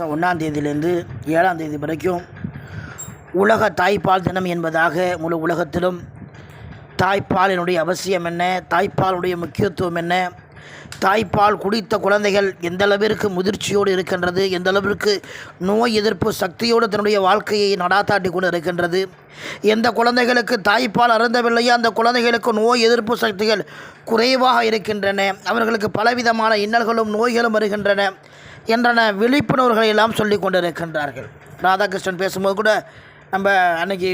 மாதம் ஒன்றாம் தேதியிலேருந்து ஏழாம் தேதி வரைக்கும் உலக தாய்ப்பால் தினம் என்பதாக முழு உலகத்திலும் தாய்ப்பாலினுடைய அவசியம் என்ன? தாய்ப்பாலுடைய முக்கியத்துவம் என்ன? தாய்ப்பால் குடித்த குழந்தைகள் எந்த அளவிற்கு முதிர்ச்சியோடு இருக்கின்றது? எந்த அளவிற்கு நோய் எதிர்ப்பு சக்தியோடு தன்னுடைய வாழ்க்கையை நடாத்தாட்டி கொண்டு இருக்கின்றது? எந்த குழந்தைகளுக்கு தாய்ப்பால் அருந்தவில்லையோ அந்த குழந்தைகளுக்கு நோய் எதிர்ப்பு சக்திகள் குறைவாக இருக்கின்றன. அவர்களுக்கு பலவிதமான இன்னல்களும் நோய்களும் வருகின்றன. என்றன விழிப்புணர்வுகளை எல்லாம் சொல்லி கொண்டிருக்கின்றார்கள் ராதாகிருஷ்ணன் பேசும்போது கூட நம்ம அன்னைக்கு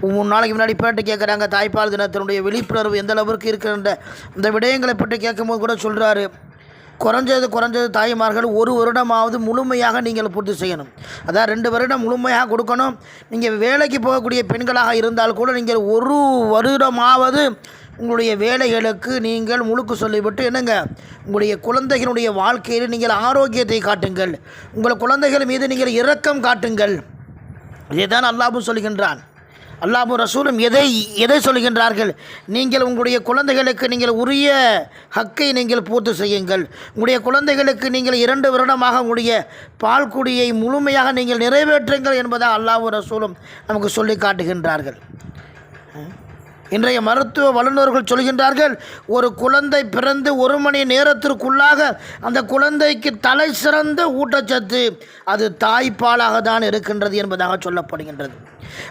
மூணு நாளைக்கு முன்னாடி பேட்டு கேட்குறாங்க தாய்ப்பால் தினத்தினுடைய விழிப்புணர்வு எந்த அளவுக்கு இருக்கின்ற இந்த விடயங்களை பற்றி கேட்கும்போது கூட சொல்கிறாரு குறைஞ்சது குறைஞ்சது தாய்மார்கள் ஒரு வருடமாவது முழுமையாக நீங்கள் பூர்த்தி செய்யணும். அதான் ரெண்டு வருடம் முழுமையாக கொடுக்கணும். நீங்கள் வேலைக்கு போகக்கூடிய பெண்களாக இருந்தால் கூட நீங்கள் ஒரு வருடமாவது உங்களுடைய வேலைகளுக்கு நீங்கள் முழுக்கு சொல்லிவிட்டு என்னங்க? உங்களுடைய குழந்தைகளுடைய வாழ்க்கையில் நீங்கள் ஆரோக்கியத்தை காட்டுங்கள். உங்கள் குழந்தைகள் மீது நீங்கள் இரக்கம் காட்டுங்கள். இதைதான் அல்லாஹ்வும் சொல்கின்றான். அல்லாஹ்வும் ரசூலும் எதை எதை சொல்கின்றார்கள்? நீங்கள் உங்களுடைய குழந்தைகளுக்கு நீங்கள் உரிய ஹக்கை நீங்கள் பூர்த்தி செய்யுங்கள். உங்களுடைய குழந்தைகளுக்கு நீங்கள் இரண்டு வருடமாக உங்களுடைய பால்குடியை முழுமையாக நீங்கள் நிறைவேற்றுங்கள் என்பதாக அல்லாஹூ ரசூலும் நமக்கு சொல்லி காட்டுகின்றார்கள். இன்றைய மருத்துவ வல்லுநர்கள் சொல்கின்றார்கள் ஒரு குழந்தை பிறந்து ஒரு மணி நேரத்திற்குள்ளாக அந்த குழந்தைக்கு தலை சிறந்த ஊட்டச்சத்து அது தாய்ப்பாலாக தான் இருக்கின்றது என்பதாக சொல்லப்படுகின்றது.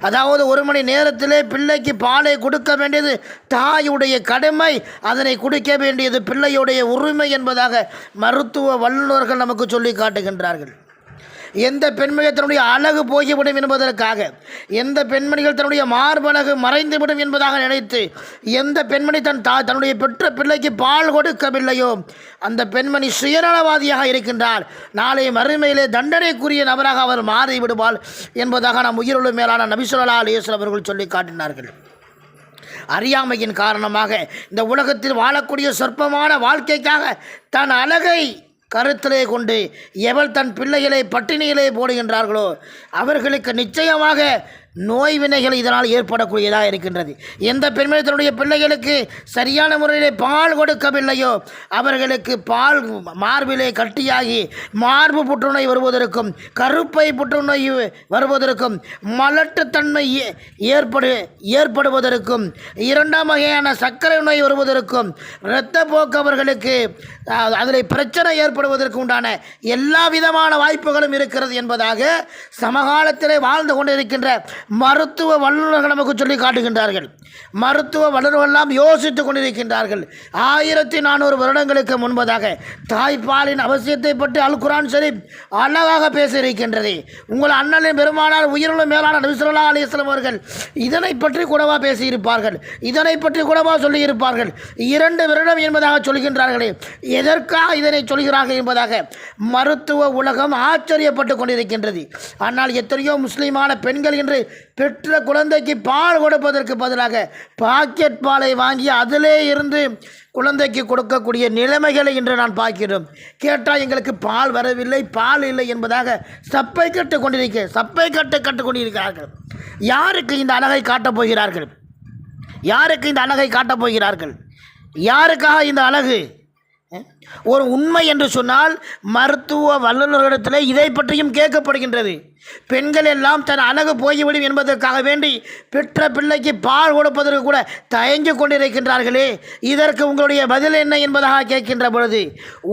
அதாவது ஒரு மணி நேரத்திலே பிள்ளைக்கு பாலை கொடுக்க வேண்டியது தாயுடைய கடமை அதனை குடிக்க வேண்டியது பிள்ளையுடைய உரிமை என்பதாக மருத்துவ வல்லுநர்கள் நமக்கு சொல்லி காட்டுகின்றார்கள். எந்த பெண்மணிகள் தன்னுடைய அழகு போகிவிடும் என்பதற்காக எந்த பெண்மணிகள் தன்னுடைய மார்பழகு மறைந்துவிடும் என்பதாக நினைத்து எந்த பெண்மணி தன் தா தன்னுடைய பெற்ற பிள்ளைக்கு பால் கொடுக்கவில்லையோ அந்த பெண்மணி சுயநலவாதியாக இருக்கின்றார் நாளை மறுமையிலே தண்டனைக்குரிய நபராக அவர் மாறிவிடுவாள் என்பதாக நம் உயிருள்ள மேலான நபிசுல்லா அலிஸ்வல் அவர்கள் சொல்லி காட்டினார்கள். அறியாமையின் காரணமாக இந்த உலகத்தில் வாழக்கூடிய சொற்பமான வாழ்க்கைக்காக தன் அழகை கருத்திலே கொண்டு எவள் தன் பிள்ளைகளை பட்டினியிலே போடுகின்றார்களோ அவர்களுக்கு நிச்சயமாக நோய் வினைகள் இதனால் ஏற்படக்கூடியதாக இருக்கின்றது. எந்த பெண்மணி தன்னுடைய பிள்ளைகளுக்கு சரியான முறையிலே பால் கொடுக்கவில்லையோ அவர்களுக்கு பால் மார்பிலே கட்டியாகி மார்பு புற்றுநோய் வருவதற்கும் கருப்பை புற்றுநோய் வருவதற்கும் மலட்டுத்தன்மை ஏற்படு ஏற்படுவதற்கும் இரண்டாம் வகையான சர்க்கரை நோய் வருவதற்கும் இரத்தப்போக்கு அவர்களுக்கு அதில் பிரச்சனை ஏற்படுவதற்கு உண்டான எல்லா விதமான வாய்ப்புகளும் இருக்கிறது என்பதாக சமகாலத்திலே வாழ்ந்து கொண்டிருக்கின்ற மருத்துவ வல்லுநர்கள் நமக்கு சொல்லி காட்டுகின்றார்கள். மருத்துவ வல்லுநர்கள் யோசித்து யோசித்துக் கொண்டிருக்கின்றார்கள். ஆயிரத்தி நானூறு வருடங்களுக்கு முன்பதாக தாய்ப்பாலின் அவசியத்தை பற்றி அல்குரான் ஷரீப் அழகாக பேசியிருக்கின்றது. உங்கள் அண்ணனின் பெருமானார் உயிருள்ள மேலான நபிசுல்லா அலிஸ்லாம் அவர்கள் இதனை பற்றி கூடவா பேசியிருப்பார்கள்? இதனை பற்றி கூடவா சொல்லியிருப்பார்கள்? இரண்டு வருடம் என்பதாக சொல்கின்றார்களே எதற்காக இதனை சொல்கிறார்கள் என்பதாக மருத்துவ உலகம் ஆச்சரியப்பட்டு கொண்டிருக்கின்றது. ஆனால் எத்தனையோ முஸ்லீமான பெண்கள் இன்று பெற்ற குழந்தைக்கு பால் கொடுப்பதற்கு பதிலாக பாக்கெட் பாலை வாங்கி அதிலே இருந்து குழந்தைக்கு கொடுக்கக்கூடிய நிலைமைகளை இன்று நான் பார்க்கிறோம். கேட்டால் எங்களுக்கு பால் வரவில்லை பால் இல்லை என்பதாக சப்பை கட்டு கொண்டிருக்க சப்பை கட்டு கட்டு கொண்டிருக்கிறார்கள். யாருக்கு இந்த அழகை காட்டப் போகிறார்கள்? யாருக்கு இந்த அழகை காட்டப் போகிறார்கள்? யாருக்காக இந்த அழகு? ஒரு உண்மை என்று சொன்னால் மருத்துவ வல்லுநர்களிடத்தில் இதை பற்றியும் கேட்கப்படுகின்றது. பெண்கள் எல்லாம் தன் அழகு போய்விடும் என்பதற்காக வேண்டி பெற்ற பிள்ளைக்கு பால் கொடுப்பதற்கு கூட தயங்கி கொண்டிருக்கின்றார்களே. இதற்கு உங்களுடைய பதில் என்ன என்பதாக கேட்கின்ற பொழுது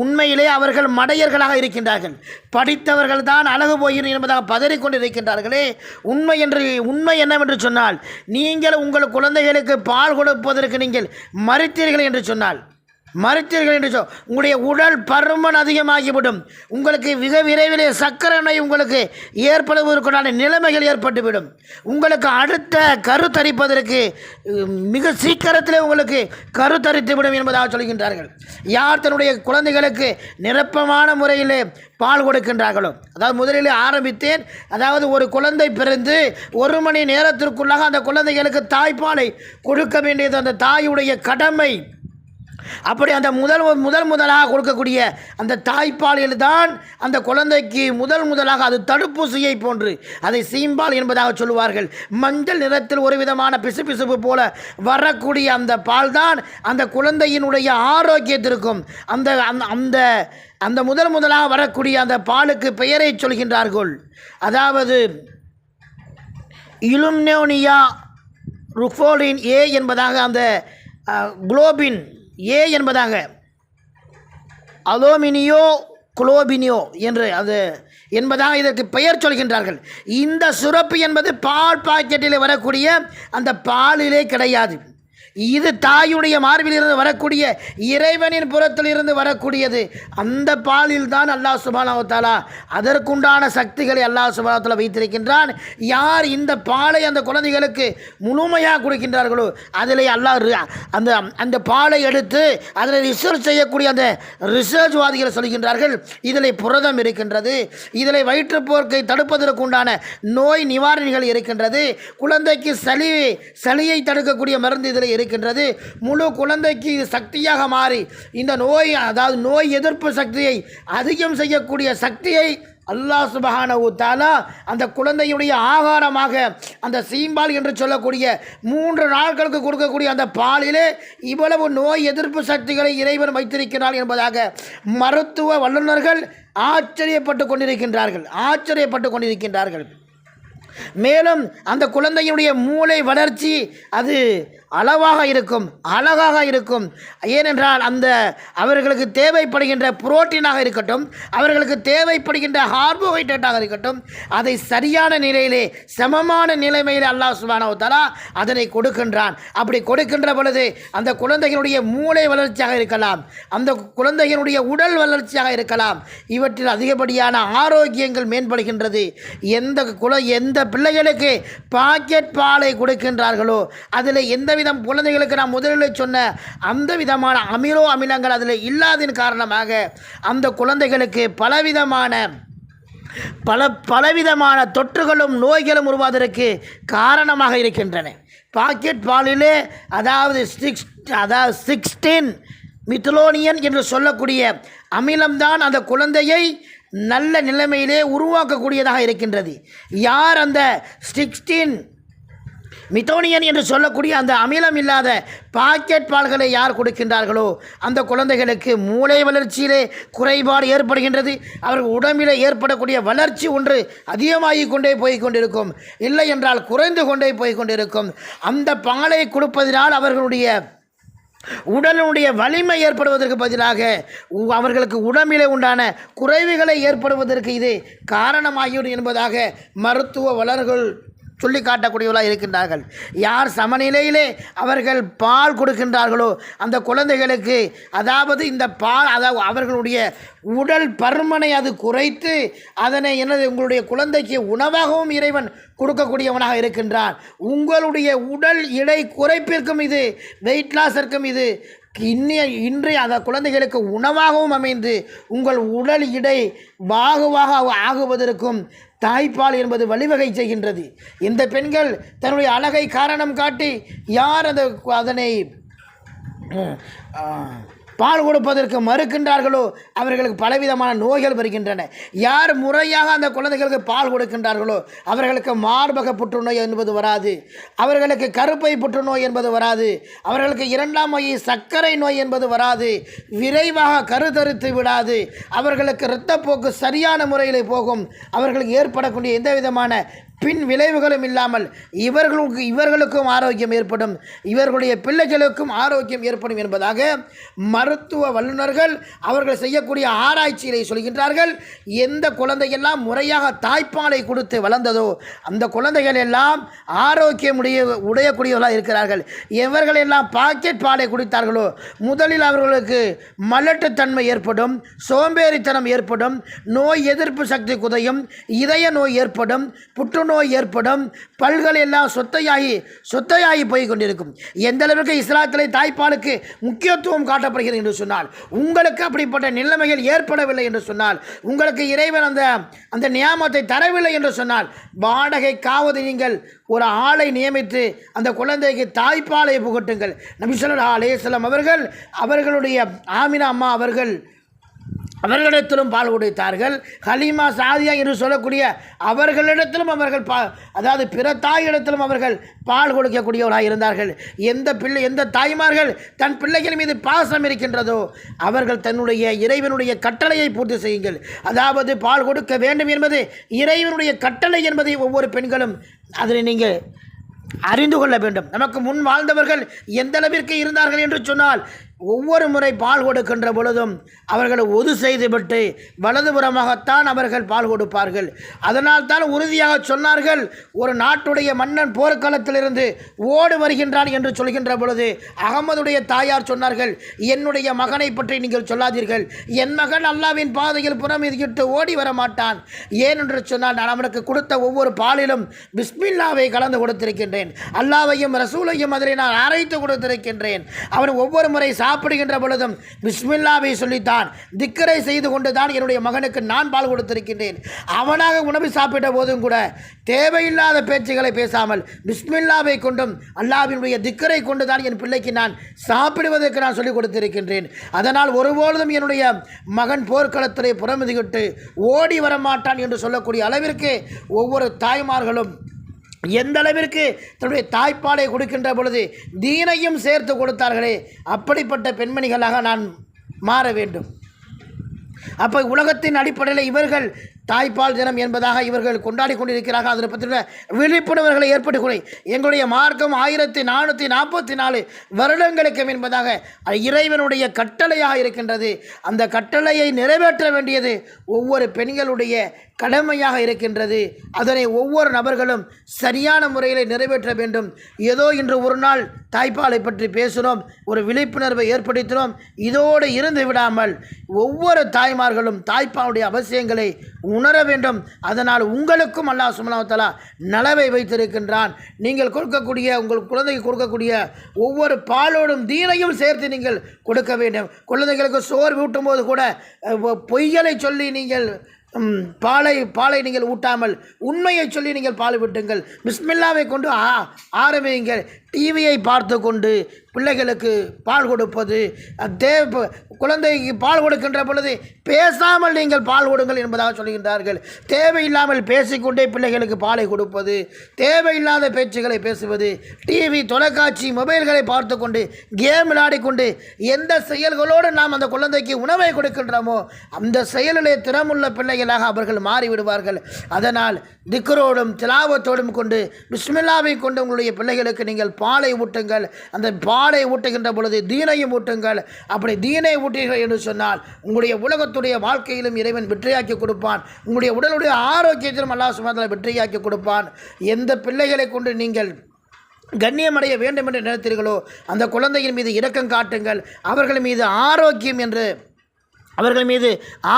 உண்மையிலே அவர்கள் மடையர்களாக இருக்கின்றார்கள். படித்தவர்கள் தான் அழகு போயிடும் என்பதாக பதறிக்கொண்டிருக்கின்றார்களே உண்மை என்று உண்மை என்னவென்று சொன்னால் நீங்கள் உங்கள் குழந்தைகளுக்கு பால் கொடுப்பதற்கு நீங்கள் மறுத்தீர்கள் என்று சொன்னால் மறுத்தீர்கள் என்று சொல் உங்களுடைய உடல் பருமன் அதிகமாகிவிடும். உங்களுக்கு மிக விரைவிலே சர்க்கரை நோய் உங்களுக்கு ஏற்படுவதற்குண்டான நிலைமைகள் ஏற்பட்டுவிடும். உங்களுக்கு அடுத்த கருத்தரிப்பதற்கு மிக சீக்கிரத்திலே உங்களுக்கு கருத்தரித்துவிடும் என்பதாக சொல்கின்றார்கள். யார் தன்னுடைய குழந்தைகளுக்கு நிரப்பமான முறையிலே பால் கொடுக்கின்றார்களோ? அதாவது முதலிலே ஆரம்பித்தேன். அதாவது ஒரு குழந்தை பிறந்து ஒரு மணி நேரத்திற்குள்ளாக அந்த குழந்தைகளுக்கு தாய்ப்பாலை கொடுக்க வேண்டியது அந்த தாயுடைய கடமை. அப்படி அந்த முதல் முதல் முதலாக கொடுக்கக்கூடிய அந்த தாய்ப்பாலில் தான் அந்த குழந்தைக்கு முதல் முதலாக அது தடுப்பூசியை போன்று அதை சீம்பால் என்பதாக சொல்லுவார்கள். மஞ்சள் நிறத்தில் ஒரு விதமான பிசுபிசுப்பு போல வரக்கூடிய அந்த பால் தான் அந்த குழந்தையினுடைய ஆரோக்கியத்திற்கும் அந்த அந்த- அந்த அந்த முதல் முதலாக வரக்கூடிய அந்த பாலுக்கு பெயரை சொல்கின்றார்கள். அதாவது இலும்னோனியா ருஃபோலின் ஏ என்பதாக அந்த குளோபின் ஏ என்பதாக அலோமினியோ குளோபினியோ என்று அது என்பதாக இதற்கு பெயர் சொல்கின்றார்கள். இந்த சுரப்பு என்பது பால் பாக்கெட்டில் வரக்கூடிய அந்த பாலிலே கிடையாது. இது தாயுடைய மார்பிலிருந்து வரக்கூடிய இறைவனின் புறத்திலிருந்து வரக்கூடியது. அந்த பாலில் தான் அல்லாஹ் சுபானாவத்தாலா அதற்குண்டான சக்திகளை அல்லாஹ் சுபானாவத்தாலா வைத்திருக்கின்றான். யார் இந்த பாலை அந்த குழந்தைகளுக்கு முழுமையாக கொடுக்கின்றார்களோ அதில் அல்லாஹ் அந்த அந்த பாலை எடுத்து அதில் ரிசர்ச் செய்யக்கூடிய அந்த ரிசர்ச்வாதிகள் சொல்கின்றார்கள் இதில் புரதம் இருக்கின்றது இதில் வயிற்றுப்போக்கை தடுப்பதற்கு உண்டான நோய் நிவாரணிகள் இருக்கின்றது குழந்தைக்கு சளி சளியை தடுக்கக்கூடிய மருந்து இதில் இருக்கின்றது முழு குழந்தைக்கு இது சக்தியாக மாறி இந்த நோய் அதாவது நோய் எதிர்ப்பு சக்தியை அதிகம் செய்யக்கூடிய சக்தியை அல்லாஹ் சுபஹான தஆலா அந்த குழந்தையுடைய ஆகாரமாக அந்த சீம்பால் என்று சொல்லக்கூடிய மூன்று நாட்களுக்கு கொடுக்கக்கூடிய அந்த பாலிலே இவ்வளவு நோய் எதிர்ப்பு சக்திகளை இறைவன் வைத்திருக்கிறார் என்பதாக மருத்துவ வல்லுநர்கள் ஆச்சரியப்பட்டு கொண்டிருக்கின்றார்கள். ஆச்சரியப்பட்டு கொண்டிருக்கின்றார்கள். மேலும் அந்த குழந்தையுடைய மூளை வளர்ச்சி அது அளவாக இருக்கும் அழகாக இருக்கும். ஏனென்றால் அந்த அவர்களுக்கு தேவைப்படுகின்ற புரோட்டீனாக இருக்கட்டும் அவர்களுக்கு தேவைப்படுகின்ற கார்போஹைட்ரேட்டாக இருக்கட்டும் அதை சரியான நிலையிலே சமமான நிலைமையில் அல்லாஹ் சுபானவு அதனை கொடுக்கின்றான். அப்படி கொடுக்கின்ற பொழுது அந்த குழந்தைகளுடைய மூளை வளர்ச்சியாக இருக்கலாம் அந்த குழந்தைகளுடைய உடல் வளர்ச்சியாக இருக்கலாம். இவற்றில் அதிகப்படியான ஆரோக்கியங்கள் மேம்படுகின்றது. எந்த குல எந்த பிள்ளைகளுக்கு பாக்கெட் பாலை கொடுக்கின்றார்களோ அதில் எந்த விதம் குழந்தைகளுக்கு நான் முதலில் சொன்ன அந்த விதமான அமிலோ அமிலங்கள் அதில் இல்லாததின் காரணமாக அந்த குழந்தைகளுக்கு பலவிதமான பல பலவிதமான தொற்றுகளும் நோய்களும் உருவாவதற்கு காரணமாக இருக்கின்றன. பாக்கெட் பாலிலே அதாவது சிக்ஸ் அதாவது சிக்ஸ்டீன் மித்தலோனியன் என்று சொல்லக்கூடிய அமிலம்தான் அந்த குழந்தையை நல்ல நிலைமையிலே உருவாக்கக்கூடியதாக இருக்கின்றது. யார் அந்த சிக்ஸ்டீன் மித்தோனியன் என்று சொல்லக்கூடிய அந்த அமிலம் இல்லாத பாக்கெட் பால்களை யார் கொடுக்கின்றார்களோ அந்த குழந்தைகளுக்கு மூளை வளர்ச்சியிலே குறைபாடு ஏற்படுகின்றது. அவர்கள் உடம்பில் ஏற்படக்கூடிய வளர்ச்சி ஒன்று அதிகமாகி கொண்டே போய் கொண்டிருக்கும். இல்லை என்றால் குறைந்து கொண்டே போய் கொண்டிருக்கும். அந்த பாலை கொடுப்பதினால் அவர்களுடைய உடலுடைய வலிமை ஏற்படுவதற்கு பதிலாக உ- அவர்களுக்கு உடம்பிலே உண்டான குறைவுகளை ஏற்படுவதற்கு இது காரணமாகிவிடும் என்பதாக மருத்துவ வளர்கள் சொல்லி காட்டக்கூடியவர்களாக இருக்கின்றார்கள். யார் சமநிலையிலே அவர்கள் பால் கொடுக்கின்றார்களோ அந்த குழந்தைகளுக்கு அதாவது இந்த பால் அதாவது அவர்களுடைய உடல் பருமனை அது குறைத்து அதனை எனது உங்களுடைய குழந்தைக்கு உணவாகவும் இறைவன் கொடுக்கக்கூடியவனாக இருக்கின்றான். உங்களுடைய உடல் எடை குறைப்பிற்கும் இது வெயிட் லாஸிற்கும் இது இன்னைய இன்றைய அந்த குழந்தைகளுக்கு உணவாகவும் அமைந்து உங்கள் உடல் இடை வாகுவாக ஆகுவதற்கும் தாய்ப்பால் என்பது வழிவகை செய்கின்றது. இந்த பெண்கள் தன்னுடைய அழகை காரணம் காட்டி யார் அந்த அதனை பால் கொடுப்பதற்கு மறுக்கின்றார்களோ அவர்களுக்கு பலவிதமான நோய்கள் வருகின்றன. யார் முறையாக அந்த குழந்தைகளுக்கு பால் கொடுக்கின்றார்களோ அவர்களுக்கு மார்பக புற்றுநோய் என்பது வராது. அவர்களுக்கு கருப்பை புற்றுநோய் என்பது வராது. அவர்களுக்கு இரண்டாம் வகை சர்க்கரை நோய் என்பது வராது. விரைவாக கருத்தரித்து விடாது. அவர்களுக்கு இரத்தப்போக்கு சரியான முறையில் போகும். அவர்களுக்கு ஏற்படக்கூடிய எந்த விதமான பின் விளைவுகளும் இல்லாமல் இவர்களுக்கு இவர்களுக்கும் ஆரோக்கியம் ஏற்படும். இவர்களுடைய பிள்ளைகளுக்கும் ஆரோக்கியம் ஏற்படும் என்பதாக மருத்துவ வல்லுநர்கள் அவர்கள் செய்யக்கூடிய ஆராய்ச்சியை சொல்கின்றார்கள். எந்த குழந்தையெல்லாம் முறையாக தாய்ப்பாலை கொடுத்து வளர்ந்ததோ அந்த குழந்தைகள் எல்லாம் ஆரோக்கியம் உடைய உடையக்கூடியவர்களாக இருக்கிறார்கள். இவர்கள் எல்லாம் பாக்கெட் பாலை குடித்தார்களோ முதலில் அவர்களுக்கு மலட்டுத்தன்மை ஏற்படும் சோம்பேறித்தனம் ஏற்படும் நோய் எதிர்ப்பு சக்தி குதையும் இதய நோய் ஏற்படும் புற்று புற்றுநோய் ஏற்படும். பல்கள் எல்லாம் சொத்தையாகி சொத்தையாகி போய் கொண்டிருக்கும் எந்த அளவுக்கு இஸ்லாத்திலே தாய்ப்பாலுக்கு முக்கியத்துவம் காட்டப்படுகிறது என்று சொன்னால் உங்களுக்கு அப்படிப்பட்ட நிலைமைகள் ஏற்படவில்லை என்று சொன்னால் உங்களுக்கு இறைவன் அந்த அந்த நியாமத்தை தரவில்லை என்று சொன்னால் வாடகைக்காவது நீங்கள் ஒரு ஆளை நியமித்து அந்த குழந்தைக்கு தாய்ப்பாலை புகட்டுங்கள். நபிசல்லா அலேஸ்லம் அவர்கள் அவர்களுடைய ஆமினா அம்மா அவர்கள் அவர்களிடத்திலும் பால் கொடுத்தார்கள். ஹலீமா சாதியா என்று சொல்லக்கூடிய அவர்களிடத்திலும் அவர்கள் பா அதாவது பிற தாயிடத்திலும் அவர்கள் பால் கொடுக்கக்கூடியவர்களாக இருந்தார்கள். எந்த பிள்ளை எந்த தாய்மார்கள் தன் பிள்ளைகள் மீது பாசம் இருக்கின்றதோ அவர்கள் தன்னுடைய இறைவனுடைய கட்டளையை பூர்த்தி செய்யுங்கள். அதாவது பால் கொடுக்க வேண்டும் என்பது இறைவனுடைய கட்டளை என்பதை ஒவ்வொரு பெண்களும் அதில் நீங்கள் அறிந்து கொள்ள வேண்டும். நமக்கு முன் வாழ்ந்தவர்கள் எந்த அளவிற்கு இருந்தார்கள் என்று சொன்னால் ஒவ்வொரு முறை பால் கொடுக்கின்ற பொழுதும் அவர்களை ஒது செய்துவிட்டு வலதுபுறமாகத்தான் அவர்கள் பால் கொடுப்பார்கள். அதனால் தான் உறுதியாக சொன்னார்கள் ஒரு நாட்டுடைய மன்னன் போர்க்களத்திலிருந்து ஓடு வருகின்றான் என்று சொல்கின்ற பொழுது அகமதுடைய தாயார் சொன்னார்கள் என்னுடைய மகனை பற்றி நீங்கள் சொல்லாதீர்கள். என் மகன் அல்லாவின் பாதையில் புறம் இதுகிட்டு ஓடி வர மாட்டான் ஏன் என்று சொன்னால் நான் அவனுக்கு கொடுத்த ஒவ்வொரு பாலிலும் பிஸ்மில்லாவை கலந்து கொடுத்திருக்கின்றேன். அல்லாவையும் ரசூலையும் அதில் நான் அரைத்து கொடுத்திருக்கின்றேன். அவன் ஒவ்வொரு முறை சாப்பிடுகின்ற பொழுதும் பிஸ்மில்லாவை சொல்லித்தான் திக்கரை செய்து கொண்டு தான் என்னுடைய மகனுக்கு நான் பால் கொடுத்திருக்கின்றேன். அவனாக உணவு சாப்பிட்ட போதும் கூட தேவையில்லாத பேச்சுகளை பேசாமல் பிஸ்மில்லாவை கொண்டும் அல்லாவினுடைய திக்கரை கொண்டு தான் என் பிள்ளைக்கு நான் சாப்பிடுவதற்கு நான் சொல்லிக் கொடுத்திருக்கின்றேன். அதனால் ஒருபொழுதும் என்னுடைய மகன் போர்க்களத்திலே புறமுதுகிட்டு ஓடி வர மாட்டான் என்று சொல்லக்கூடிய அளவிற்கு ஒவ்வொரு தாய்மார்களும் எந்த அளவிற்கு தன்னுடைய தாய்ப்பாலை கொடுக்கின்ற பொழுது தீனையும் சேர்த்து கொடுத்தார்களே அப்படிப்பட்ட பெண்மணிகளாக நான் மாற வேண்டும். அப்போ உலகத்தின் அடிப்படையில் இவர்கள் தாய்ப்பால் தினம் என்பதாக இவர்கள் கொண்டாடி கொண்டிருக்கிறார்கள். அதனை பற்றின விழிப்புணர்வுகளை ஏற்படுத்தி எங்களுடைய மார்க்கம் ஆயிரத்தி நானூற்றி நாற்பத்தி நாலு வருடங்களுக்கு என்பதாக இறைவனுடைய கட்டளையாக இருக்கின்றது. அந்த கட்டளையை நிறைவேற்ற வேண்டியது ஒவ்வொரு பெண்களுடைய கடமையாக இருக்கின்றது. அதனை ஒவ்வொரு நபர்களும் சரியான முறையில் நிறைவேற்ற வேண்டும். ஏதோ இன்று ஒரு நாள் தாய்ப்பாலை பற்றி பேசினோம். ஒரு விழிப்புணர்வை ஏற்படுத்தினோம். இதோடு இருந்து விடாமல் ஒவ்வொரு தாய்மார்களும் தாய்ப்பாலுடைய அவசியங்களை உணர வேண்டும். அதனால் உங்களுக்கும் அல்லாஹ் சுமலாவத்தலா நலவை வைத்திருக்கின்றான். நீங்கள் கொடுக்கக்கூடிய உங்கள் குழந்தைக்கு கொடுக்கக்கூடிய ஒவ்வொரு பாலோடும் தீனையும் சேர்த்து நீங்கள் கொடுக்க வேண்டும். குழந்தைகளுக்கு சோர்வு ஊட்டும்போது கூட அஹ், பொய்களை சொல்லி நீங்கள் பாலை பாலை நீங்கள் ஊட்டாமல் உண்மையை சொல்லி நீங்கள் பால் விட்டுங்கள். பிஸ்மில்லாவை கொண்டு ஆ ஆரம்பியுங்கள். டிவியை பார்த்து கொண்டு பிள்ளைகளுக்கு பால் கொடுப்பது தேவ குழந்தைக்கு பால் கொடுக்கின்ற பொழுது பேசாமல் நீங்கள் பால் கொடுங்கள் என்பதாக சொல்கின்றார்கள். தேவையில்லாமல் பேசிக்கொண்டே பிள்ளைகளுக்கு பாலை கொடுப்பது தேவையில்லாத பேச்சுகளை பேசுவது டிவி தொலைக்காட்சி மொபைல்களை பார்த்து கொண்டு கேம் விளையாடிக்கொண்டு எந்த செயல்களோடு நாம் அந்த குழந்தைக்கு உணவை கொடுக்கின்றோமோ அந்த செயலிலே திறமுள்ள பிள்ளைகளாக அவர்கள் மாறிவிடுவார்கள். அதனால் திக்கரோடும் திலாவத்தோடும் கொண்டு பிஸ்மில்லாவை கொண்டு உங்களுடைய பிள்ளைகளுக்கு நீங்கள் பாலை ஊட்டுங்கள். அந்த பாலை ஊட்டுகின்ற பொழுது தீனையும் ஊட்டுங்கள். அப்படி தீனை ஊட்டீர்கள் என்று சொன்னால் உங்களுடைய உலகத்துடைய வாழ்க்கையிலும் இறைவன் வெற்றியாக்கி கொடுப்பான். உங்களுடைய உடலுடைய ஆரோக்கியத்திலும் அல்லா சுமதலை வெற்றியாக்கி கொடுப்பான். எந்த பிள்ளைகளை கொண்டு நீங்கள் கண்ணியமடைய வேண்டும் என்று நினைத்தீர்களோ அந்த குழந்தையின் மீது இரக்கம் காட்டுங்கள். அவர்கள் மீது ஆரோக்கியம் என்று அவர்கள் மீது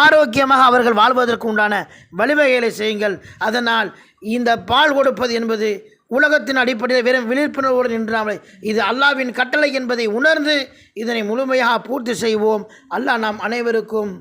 ஆரோக்கியமாக அவர்கள் வாழ்வதற்கு உண்டான வழிவகைகளை செய்யுங்கள். அதனால் இந்த பால் கொடுப்பது என்பது உலகத்தின் அடிப்படையில் வெறும் விழிப்புணர்வோடு நின்றாமல். இது அல்லாவின் கட்டளை என்பதை உணர்ந்து இதனை முழுமையாக பூர்த்தி செய்வோம். அல்லாஹ் நாம் அனைவருக்கும்